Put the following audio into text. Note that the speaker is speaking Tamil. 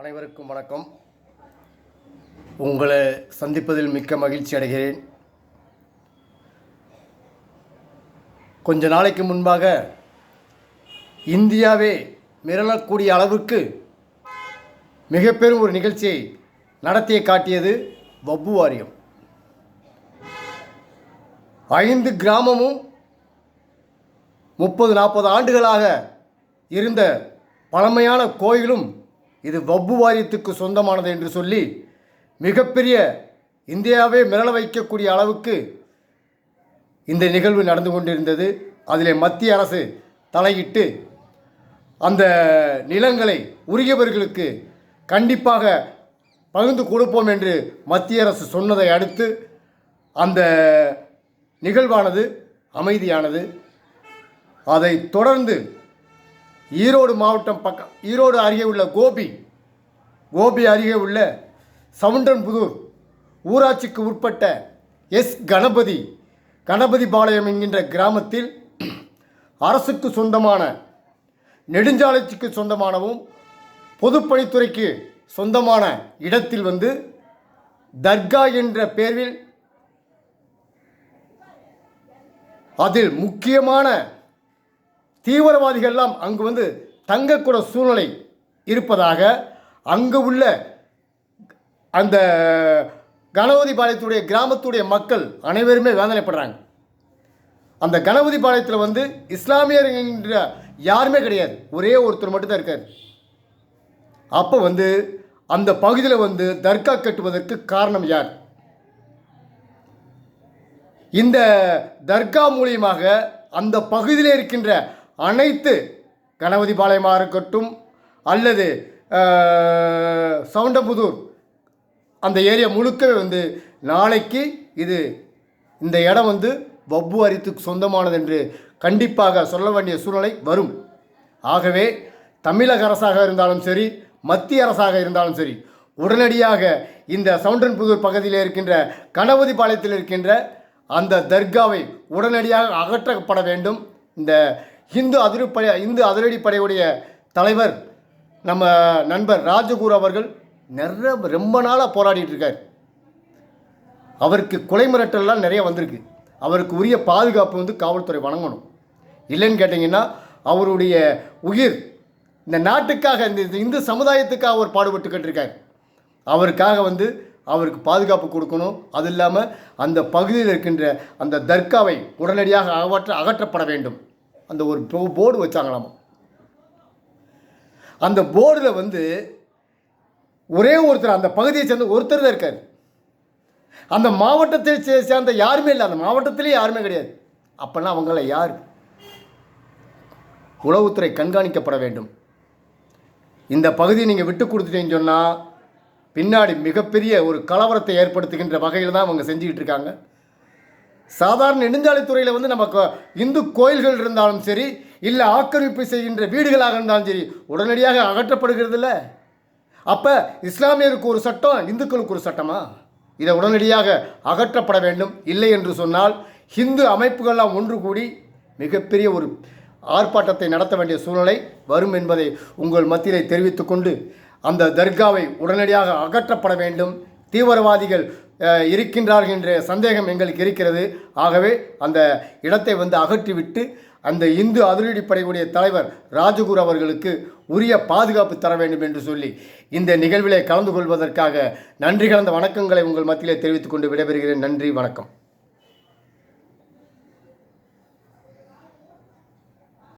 அனைவருக்கும் வணக்கம். உங்களை சந்திப்பதில் மிக்க மகிழ்ச்சி அடைகிறேன். கொஞ்ச நாளைக்கு முன்பாக இந்தியாவே மிரளக்கூடிய அளவுக்கு மிக பெரும் ஒரு நிகழ்ச்சியை நடத்திய காட்டியது வப்பு வாரியம். ஐந்து கிராமமும் முப்பது நாற்பது ஆண்டுகளாக இருந்த பழமையான கோயிலும் இது வப்பு வாரியத்துக்கு சொந்தமானது என்று சொல்லி மிகப்பெரிய இந்தியாவே மிரள வைக்கக்கூடிய அளவுக்கு இந்த நிகழ்வு நடந்து கொண்டிருந்தது. அதில் மத்திய அரசு தலையிட்டு அந்த நிலங்களை உரியவர்களுக்கு கண்டிப்பாக பகிர்ந்து கொடுப்போம் என்று மத்திய அரசு சொன்னதை அடுத்து அந்த நிகழ்வானது அமைதியானது. அதை தொடர்ந்து ஈரோடு மாவட்டம் பக்கம் ஈரோடு அருகே உள்ள கோபி கோபி அருகே உள்ள சவுண்டன்புதூர் ஊராட்சிக்கு உட்பட்ட எஸ் கணபதி கணபதி பாளையம் என்கின்ற கிராமத்தில் அரசுக்கு சொந்தமான நெடுஞ்சாலைக்கு சொந்தமானவும் பொதுப்பணித்துறைக்கு சொந்தமான இடத்தில் வந்து தர்கா என்ற பெயரில் அதில் முக்கியமான தீவிரவாதிகள்லாம் அங்கு வந்து தங்கக்கூட சூழ்நிலை இருப்பதாக அங்கு உள்ள அந்த கணபதி பாளையத்துடைய கிராமத்துடைய மக்கள் அனைவருமே வேதனைப்படுறாங்க. அந்த கணபதி பாளையத்தில் வந்து இஸ்லாமியர் என்ற யாருமே கிடையாது. ஒரே ஒருத்தர் மட்டும்தான் இருக்கார். அப்போ வந்து அந்த பகுதியில் வந்து தர்கா கட்டுவதற்கு காரணம் யார்? இந்த தர்கா மூலியமாக அந்த பகுதியில் இருக்கின்ற அனைத்து கணபதி பாளையமாக இருக்கட்டும் அல்லது சவுண்டபுதூர் அந்த ஏரியா முழுக்கவே வந்து நாளைக்கு இது இந்த இடம் வந்து வப்பு அரித்துக்கு சொந்தமானது என்று கண்டிப்பாக சொல்ல வேண்டிய சூழ்நிலை வரும். ஆகவே தமிழக அரசாக இருந்தாலும் சரி மத்திய அரசாக இருந்தாலும் சரி உடனடியாக இந்த சவுண்டன்புதூர் பகுதியில் இருக்கின்ற கணபதி பாளையத்தில் இருக்கின்ற அந்த தர்காவை உடனடியாக அகற்றப்பட வேண்டும். இந்த இந்து அதிரப்படை இந்து அதிரடிப்படையுடைய தலைவர் நம்ம நண்பர் ராஜகுரு அவர்கள் நிறைய ரொம்ப நாளாக போராடிட்டு இருக்கார். அவருக்கு கொலை மிரட்டல்லாம் நிறைய வந்திருக்கு. அவருக்கு உரிய பாதுகாப்பு வந்து காவல்துறை வழங்கணும். இல்லைன்னு கேட்டிங்கன்னா அவருடைய உயிர் இந்த நாட்டுக்காக இந்த இந்து சமுதாயத்துக்காக அவர் பாடுபட்டுக்கிட்டு இருக்கார் அவருக்காக வந்து அவருக்கு பாதுகாப்பு கொடுக்கணும். அது இல்லாமல் அந்த பகுதியில் இருக்கின்ற அந்த தர்காவை உடனடியாக அகற்ற அகற்றப்பட வேண்டும். அந்த ஒரு போர்டு வச்சாங்களாமா. அந்த போர்டில் வந்து ஒரே ஒருத்தர் அந்த பகுதியை சேர்ந்த ஒருத்தர் தான் இருக்கார். அந்த மாவட்டத்தை சேர்ந்த யாருமே இல்லை. அந்த மாவட்டத்திலே யாருமே கிடையாது. அப்போல்லாம் அவங்கள யார்? உளவுத்துறை கண்காணிக்கப்பட வேண்டும். இந்த பகுதியை நீங்கள் விட்டு கொடுத்துட்டீங்கன்னு சொன்னால் பின்னாடி மிகப்பெரிய ஒரு கலவரத்தை ஏற்படுத்துகின்ற வகையில் தான் அவங்க செஞ்சுக்கிட்டு இருக்காங்க. சாதாரண நெடுஞ்சாலைத்துறையில் வந்து நமக்கு இந்து கோயில்கள் இருந்தாலும் சரி இல்லை ஆக்கிரமிப்பு செய்கின்ற வீடுகளாக இருந்தாலும் சரி உடனடியாக அகற்றப்படுகிறது இல்லை அப்போ இஸ்லாமியருக்கு ஒரு சட்டம் இந்துக்களுக்கு ஒரு சட்டமா? இதை உடனடியாக அகற்றப்பட வேண்டும் இல்லை என்று சொன்னால் ஹிந்து அமைப்புகள்லாம் ஒன்று கூடி மிகப்பெரிய ஒரு ஆர்ப்பாட்டத்தை நடத்த வேண்டிய சூழ்நிலை வரும் என்பதை உங்கள் மத்தியிலே தெரிவித்துக்கொண்டு அந்த தர்காவை உடனடியாக அகற்றப்பட வேண்டும் தீவிரவாதிகள் இருக்கின்றார்கள் என்ற சந்தேகம் எங்களுக்கு இருக்கிறது. ஆகவே அந்த இடத்தை வந்து அகற்றிவிட்டு அந்த இந்து அதிரடிப்படையுடைய தலைவர் ராஜகுரு அவர்களுக்கு உரிய பாதுகாப்பு தர வேண்டும் என்று சொல்லி இந்த நிகழ்விலே கலந்து கொள்வதற்காக நன்றி கலந்த வணக்கங்களை உங்கள் மத்தியிலே தெரிவித்துக் கொண்டு விடைபெறுகிறேன். நன்றி வணக்கம்.